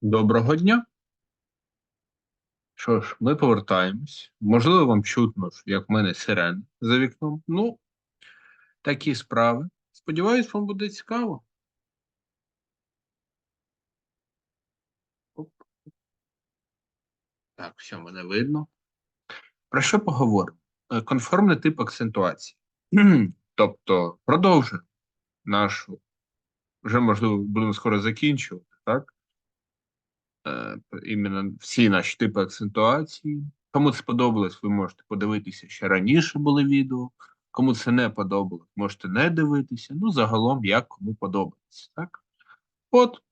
Доброго дня. Що ж, ми повертаємось. Можливо, вам чутно, як в мене сирени за вікном. Ну, такі справи. Сподіваюсь, вам буде цікаво. Оп. Так, все, мене видно. Про що поговоримо? Е, Конформний тип акцентуації. Тобто, продовжуємо нашу, вже, можливо, будемо скоро закінчувати, так? Е, іменно всі наші типи акцентуації. Кому це сподобалось, ви можете подивитися ще раніше були відео. Кому це не подобалось, можете не дивитися. Ну, загалом, як кому подобається. Так? От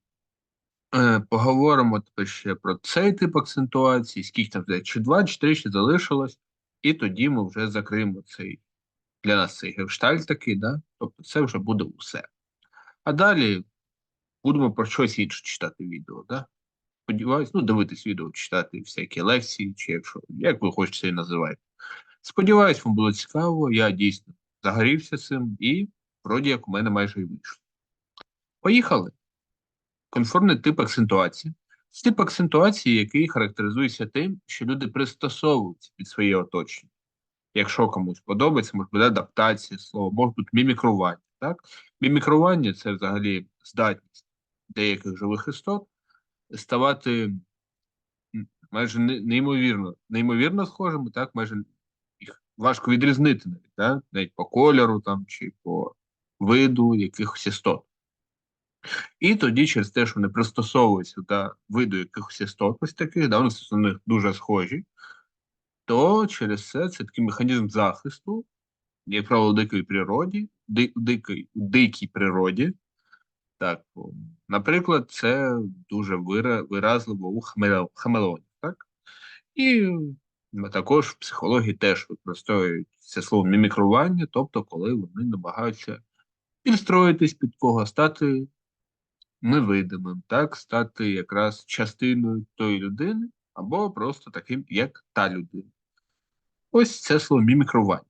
е, поговоримо тепер ще про цей тип акцентуації, скільки там чи два, чи три ще залишилось, і тоді ми вже закриємо цей для нас цей гештальт такий, да? тобто це вже буде усе. А далі будемо про щось інше читати відео. Да? Сподіваюсь, ну, дивитись відео, читати всякі лекції, чи якщо, як ви хочете і називати. Сподіваюсь, вам було цікаво, я дійсно загорівся цим, і вроді як у мене майже і вийшло. Поїхали. Конформний тип акцентуації. Це тип акцентуації, який характеризується тим, що люди пристосовуються під своє оточення. Якщо комусь подобається, може бути адаптація слова, може бути мімікрування. Так? Мімікрування це взагалі здатність деяких живих істот ставати майже неймовірно неймовірно схожими, так, майже їх важко відрізнити навіть, так? навіть по кольору там, чи по виду якихось істот. І тоді, через те, що вони пристосовуються до виду якихось істот, ось таких, да, вони на них дуже схожі, то через це це такий механізм захисту, як правило, в дикій природі, ди, дикій, дикій природі. Так, наприклад, це дуже виразливо у хамелеонів, так? І також в психології теж використовують це слово мімікрування, тобто, коли вони намагаються підстроїтись під кого, стати невидимим, так, стати якраз частиною тої людини, або просто таким, як та людина. Ось це слово мімікрування.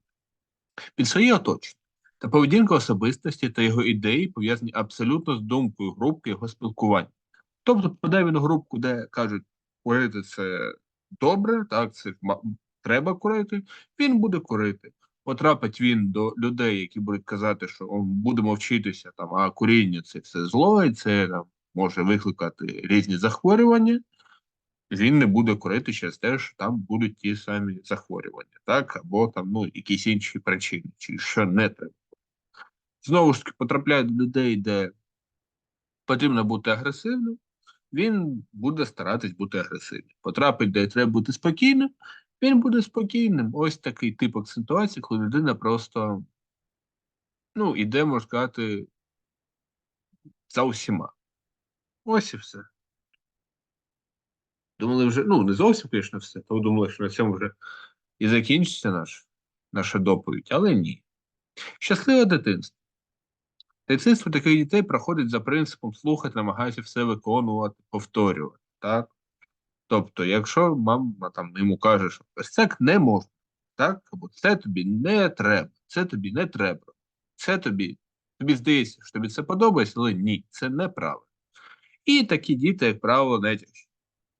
Під своє оточення. Та поведінка особистості та його ідеї пов'язані абсолютно з думкою групки його спілкування. Тобто попадає він у групку, де кажуть, курити це добре, так, це треба курити, він буде курити. Потрапить він до людей, які будуть казати, що о, будемо вчитися, там, а куріння це все зло, і це там, може викликати різні захворювання. Він не буде курити через те, що там будуть ті самі захворювання, так, або там ну, якісь інші причини, чи що не треба знову ж таки потрапляє до людей, де потрібно бути агресивним, він буде старатись бути агресивним. Потрапить, де треба бути спокійним, він буде спокійним. Ось такий тип акцентуації, коли людина просто ну, іде, можна сказати, за усіма. Ось і все. Думали вже, ну, не зовсім, звісно, все, то думали, що на цьому вже і закінчиться наш, наша доповідь, але ні. Щасливе дитинство. Дитинство таких дітей проходить за принципом слухати, намагаюся все виконувати, повторювати. так? Тобто, якщо мама там йому каже, що ось це не можна, так? або це тобі не треба, це тобі не треба, це тобі, тобі здається, що тобі це подобається, але ні, це неправильно. І такі діти, як правило, навіть,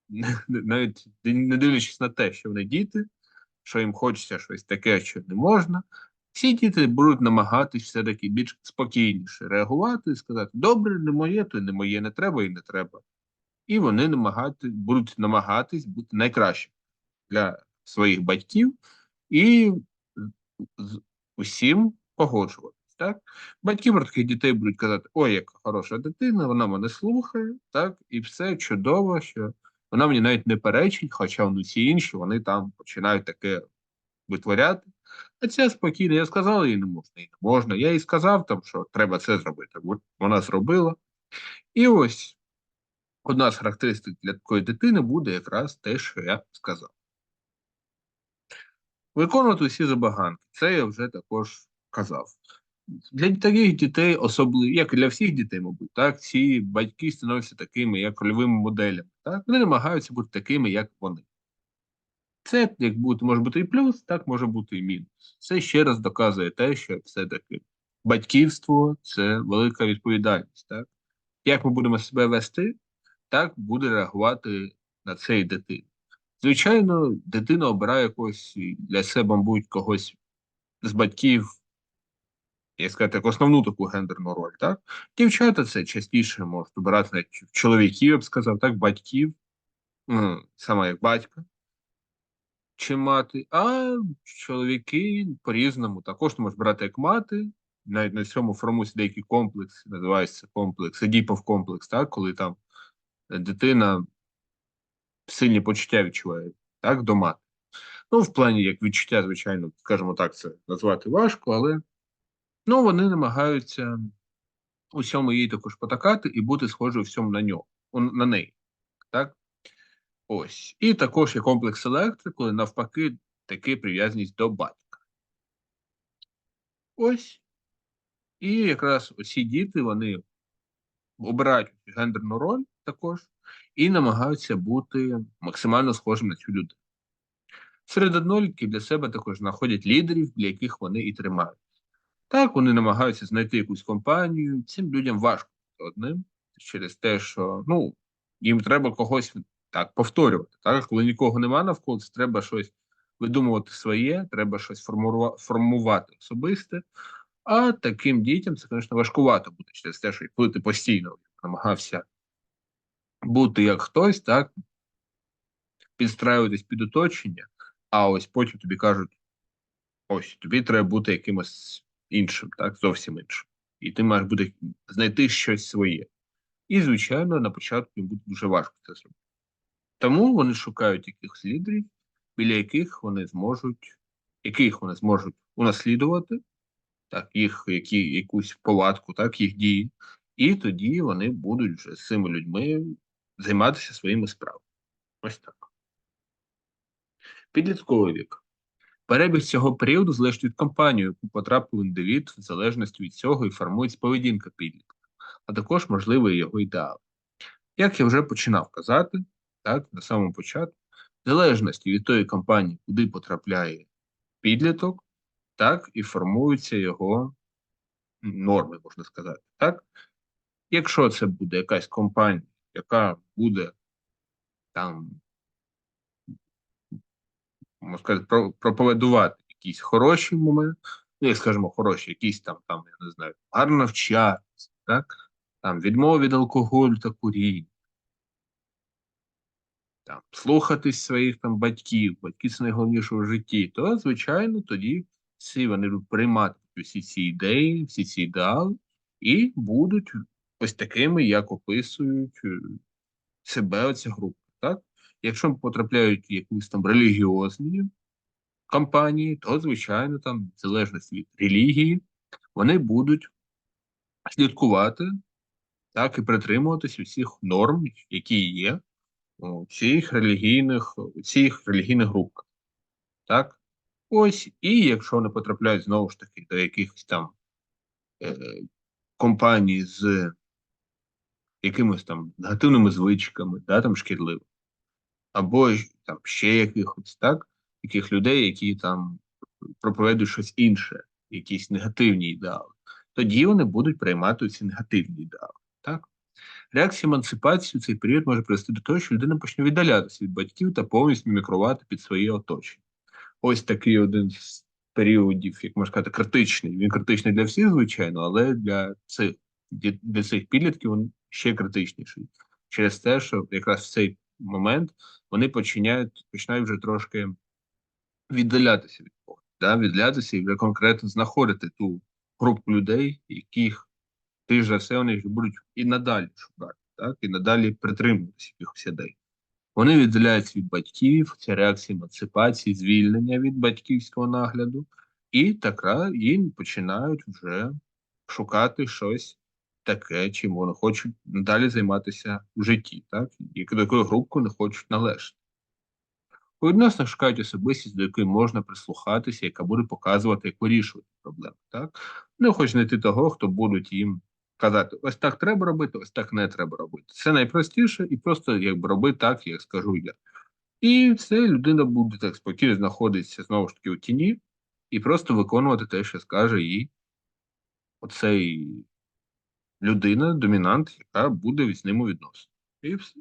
навіть не дивлячись на те, що вони діти, що їм хочеться щось таке, що не можна, всі діти будуть намагатись все-таки більш спокійніше реагувати і сказати, добре, не моє, то не моє, не треба і не треба. І вони намагати, будуть намагатись бути найкращим для своїх батьків і з усім погоджуватись. Так? Батьки про таких дітей будуть казати, ой, яка хороша дитина, вона мене слухає, так, і все чудово, що вона мені навіть не перечить, хоча всі інші вони там починають таке витворяти. А ця спокійно, я сказав, їй не можна, їй не можна. Я їй сказав, там, що треба це зробити. Вона зробила. І ось одна з характеристик для такої дитини буде якраз те, що я сказав. Виконувати усі забаганки. Це я вже також казав. Для таких дітей, особливо, як і для всіх дітей, мабуть, так, ці батьки становляться такими, як рольовими моделями. Так? Вони намагаються бути такими, як вони. Це як бути, може бути і плюс, так може бути і мінус. Це ще раз доказує те, що все-таки батьківство це велика відповідальність. Так? Як ми будемо себе вести, так буде реагувати на це і. Звичайно, дитина обирає якогось для себе, мабуть, когось з батьків, як сказати, як основну таку гендерну роль. Так? Дівчата це частіше можуть обирати навіть чоловіків, я б сказав, так, батьків, ну, саме як батька чи мати, а чоловіки по-різному також можуть брати як мати. Навіть на цьому формується деякий комплекс, називається комплекс, Едіпов комплекс, так, коли там дитина сильні почуття відчуває, так, до мати. Ну, в плані як відчуття, звичайно, скажімо так, це назвати важко, але ну, вони намагаються усьому їй також потакати і бути схожою всьому на нього, на неї. Так? Ось. І також є комплекс селектри, коли навпаки таки прив'язаність до батька. Ось. І якраз оці діти вони обирають гендерну роль також і намагаються бути максимально схожими на цю людину. Серед однолітків для себе також знаходять лідерів, для яких вони і тримають. Так, вони намагаються знайти якусь компанію. Цим людям важко бути одним через те, що ну, їм треба когось так повторювати. Так, коли нікого немає навколо, це треба щось видумувати своє, треба щось формувати особисте. А таким дітям це, звісно, важкувато буде через те, що коли ти постійно намагався бути як хтось, так підстраюватись під оточення, а ось потім тобі кажуть: ось тобі треба бути якимось іншим, так, зовсім іншим. І ти маєш бути знайти щось своє. І, звичайно, на початку їм буде дуже важко це зробити. Тому вони шукають якихось лідерів, біля яких вони зможуть, яких вони зможуть унаслідувати, так, їх які, якусь повадку, так, їх дії, і тоді вони будуть вже з цими людьми займатися своїми справами. Ось так. Підлітковий вік. Перебіг цього періоду залежить від компанії, яку потрапив індивід, в залежності від цього і формується поведінка підлітка, а також можливий його ідеал. Як я вже починав казати, так, на самому початку, в залежності від тої компанії, куди потрапляє підліток, так і формуються його норми, можна сказати. Так? Якщо це буде якась компанія, яка буде там, можна сказати, проповідувати якісь хороші моменти, ну, як скажімо, хороші, якісь там, там, я не знаю, гарно навчатися, так? Там відмова від алкоголю та куріння, там, слухатись своїх там батьків, батьки це найголовніше в житті, то, звичайно, тоді всі вони приймати всі ці ідеї, всі ці ідеали, і будуть ось такими, як описують е, себе оця група. Так? Якщо потрапляють якусь там релігіозні кампанії, то, звичайно, там, в залежності від релігії, вони будуть слідкувати так і притримуватись усіх норм, які є у цих релігійних, у цих релігійних групах. Так? Ось, і якщо вони потрапляють знову ж таки до якихось там е, компаній з якимись там негативними звичками, да, там шкідливими, або там ще якихось так, таких людей, які там проповідують щось інше, якісь негативні ідеали, тоді вони будуть приймати ці негативні ідеали. Так? Реакція емансипації у цей період може привести до того, що людина почне віддалятися від батьків та повністю мімікрувати під своє оточення. Ось такий один з періодів, як можна сказати, критичний. Він критичний для всіх, звичайно, але для цих для цих підлітків він ще критичніший. Через те, що якраз в цей момент вони починають починають вже трошки віддалятися від Бога, да? віддалятися і вже конкретно знаходити ту групу людей, яких ти ж за все вони будуть і надалі шукати, так? і надалі притримуватися якихось ідей. Вони відділяються від батьків, ця реакція емансипації, звільнення від батьківського нагляду, і така їм починають вже шукати щось таке, чим вони хочуть далі займатися в житті, так? і до якої групки не хочуть належати. У відносинах шукають особистість, до якої можна прислухатися, яка буде показувати, як вирішувати проблеми. Так? Не хочуть знайти того, хто будуть їм казати, ось так треба робити, ось так не треба робити. Це найпростіше і просто якби роби так, як скажу я. І все, людина буде так спокійно знаходитися знову ж таки у тіні і просто виконувати те, що скаже їй оцей людина, домінант, яка буде з ним у відносинах. І все.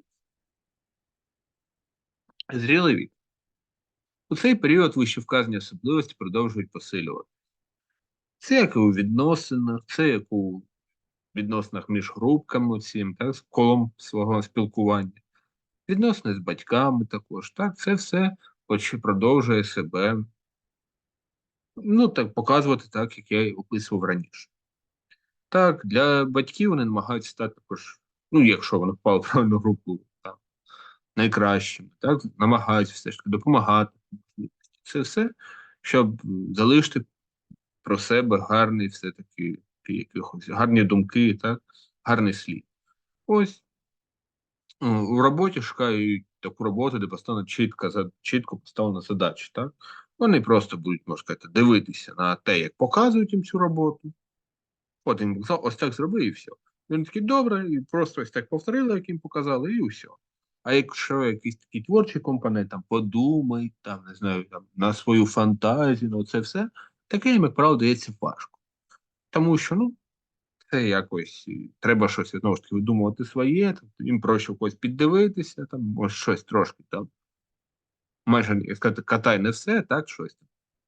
Зрілий вік. У цей період вищевказані особливості продовжують посилювати. Це як і у відносинах, це як у відносинах між групками, цим, так, з колом свого спілкування, відносини з батьками також. Так, Це все продовжує себе ну, так, показувати так, як я описував раніше. Так, для батьків вони намагаються стати також, ну, якщо вони впали в правильну групу, там, найкращими, так, намагаються все ж таки допомагати. Це все, щоб залишити про себе гарний все-таки якихось гарні думки, так, гарний слід. Ось у роботі шукають таку роботу, де поставлена чітко, чітко поставлена задача. Так? Вони просто будуть, можна сказати, дивитися на те, як показують їм цю роботу. От їм сказав, ось так зроби і все. Вони такі добре, і просто ось так повторили, як їм показали, і все. А якщо якийсь такий творчий компонент, там подумай, там, не знаю, там, на свою фантазію, ну це все, таке їм, як правило, дається важко. Тому що, ну, це якось треба щось знову ж таки видумувати своє, тобто їм проще когось піддивитися, там, може щось трошки там. Майже як сказати, катай не все, так, щось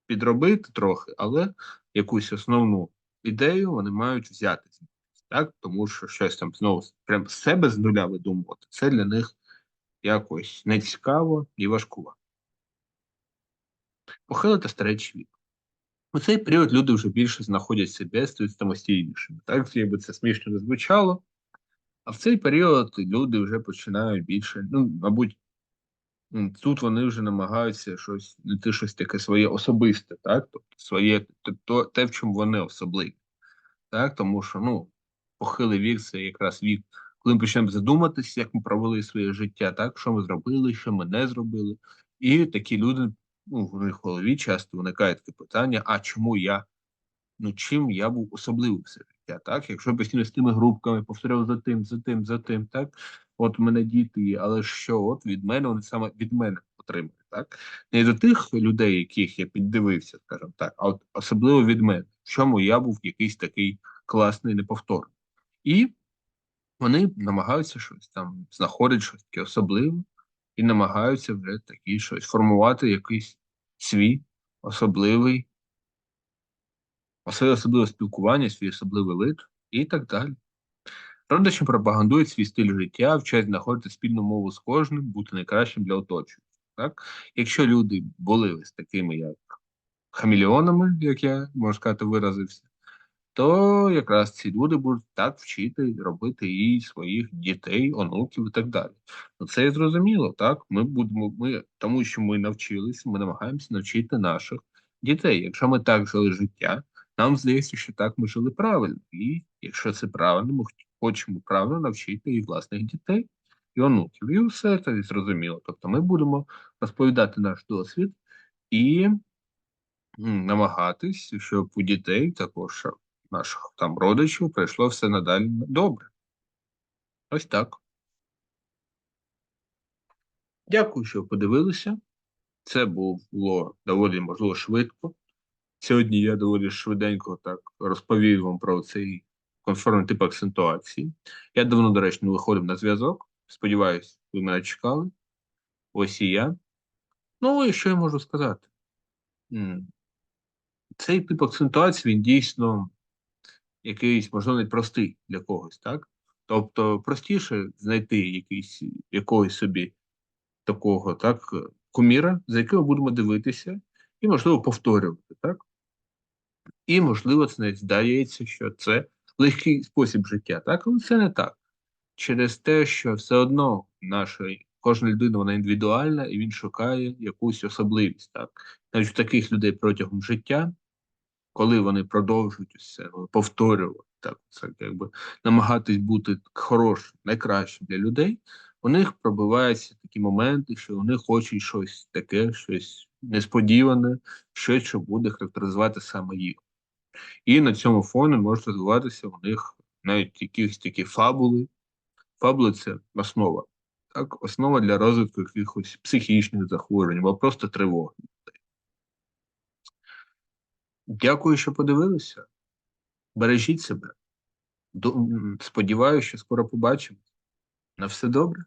підробити трохи, але якусь основну ідею вони мають взяти так, тому що щось там знову прям з себе з нуля видумувати, це для них якось нецікаво і важкувато. Похилити старечий вік. У цей період люди вже більше знаходять себе, стають самостійнішими. Так, якби це смішно не звучало. А в цей період люди вже починають більше, ну, мабуть, тут вони вже намагаються щось знайти щось таке своє особисте, так? Тобто своє то, те, в чому вони особливі. Так, тому що ну, похилий вік це якраз вік, коли ми почнемо задуматися, як ми провели своє життя, так, що ми зробили, що ми не зробили. І такі люди ну, в голові часто виникає таке питання: а чому я? Ну, чим я був особливим все життя? Так, якщо постійно з тими групками повторяв за тим, за тим, за тим, так от мене діти але що от від мене вони саме від мене отримують, так не до тих людей, яких я піддивився, скажімо так, а от особливо від мене, в чому я був якийсь такий класний, неповторний. І вони намагаються щось там знаходити щось таке особливе і намагаються вже такі щось формувати якийсь свій особливий, своє особливе спілкування, свій особливий вид і так далі. Родичі пропагандують свій стиль життя, вчать знаходити спільну мову з кожним, бути найкращим для оточуючих. Так? Якщо люди були ось такими, як хамільйонами, як я можна сказати, виразився, то якраз ці люди будуть так вчити робити і своїх дітей, онуків і так далі. Ну це і зрозуміло, так? Ми будемо, ми тому, що ми навчилися, ми намагаємося навчити наших дітей. Якщо ми так жили життя, нам здається, що так ми жили правильно. І якщо це правильно, ми хочемо правильно навчити і власних дітей, і онуків. І все це зрозуміло. Тобто ми будемо розповідати наш досвід і намагатись, щоб у дітей також наших там родичів пройшло все надалі добре. Ось так. Дякую, що подивилися. Це було доволі можливо швидко. Сьогодні я доволі швиденько так розповів вам про цей конформний тип акцентуації. Я давно, до речі, не виходив на зв'язок. Сподіваюсь, ви мене чекали. Ось і я. Ну, і що я можу сказати? Цей тип акцентуації він дійсно якийсь, можливо, навіть простий для когось, так? Тобто простіше знайти якийсь якогось собі такого так, куміра, за яким ми будемо дивитися, і, можливо, повторювати, так? І, можливо, це навіть здається, що це легкий спосіб життя, так? Але це не так. Через те, що все одно наша кожна людина вона індивідуальна і він шукає якусь особливість. так? Навіть у таких людей протягом життя коли вони продовжують все ну, повторювати так, це якби намагатись бути хорошим, найкращим для людей, у них пробиваються такі моменти, що вони хочуть щось таке, щось несподіване, щось, що буде характеризувати саме їх. І на цьому фоні можуть розвиватися у них навіть якісь такі фабули. Фабули це основа Так, основа для розвитку якихось психічних захворювань або просто тривоги. Дякую, що подивилися. Бережіть себе. Сподіваюся, що скоро побачимо. На все добре.